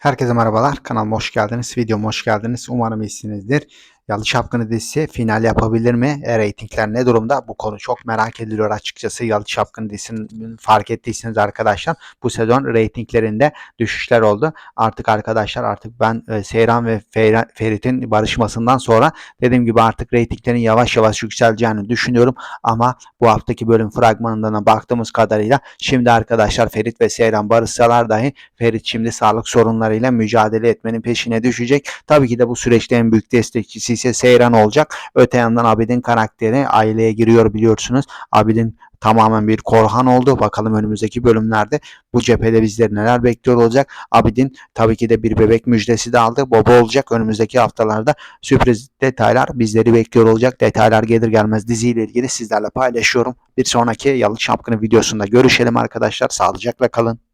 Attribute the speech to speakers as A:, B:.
A: Herkese merhabalar. Kanalıma hoş geldiniz. Videoma hoş geldiniz. Umarım iyisinizdir. Yalı Çapkını dizisi final yapabilir mi? E, reytingler ne durumda? Bu konu çok merak ediliyor açıkçası. Yalı Çapkını dizisinin fark ettiyseniz arkadaşlar bu sezon reytinglerinde düşüşler oldu. Artık arkadaşlar artık ben e, Seyran ve Ferit'in barışmasından sonra dediğim gibi artık reytinglerin yavaş yavaş yükseleceğini düşünüyorum. Ama bu haftaki bölüm fragmanından da baktığımız kadarıyla şimdi arkadaşlar Ferit ve Seyran barışsalar dahi Ferit şimdi sağlık sorunlarıyla mücadele etmenin peşine düşecek. Tabii ki de bu süreçte en büyük destekçisi ise Seyran olacak. Öte yandan Abidin karakteri aileye giriyor biliyorsunuz. Abidin tamamen bir korhan oldu. Bakalım önümüzdeki bölümlerde bu cephede bizleri neler bekliyor olacak. Abidin tabii ki de bir bebek müjdesi de aldı. Baba olacak. Önümüzdeki haftalarda sürpriz detaylar bizleri bekliyor olacak. Detaylar gelir gelmez diziyle ilgili sizlerle paylaşıyorum. Bir sonraki Yalı Çapkını videosunda görüşelim arkadaşlar. Sağlıcakla kalın.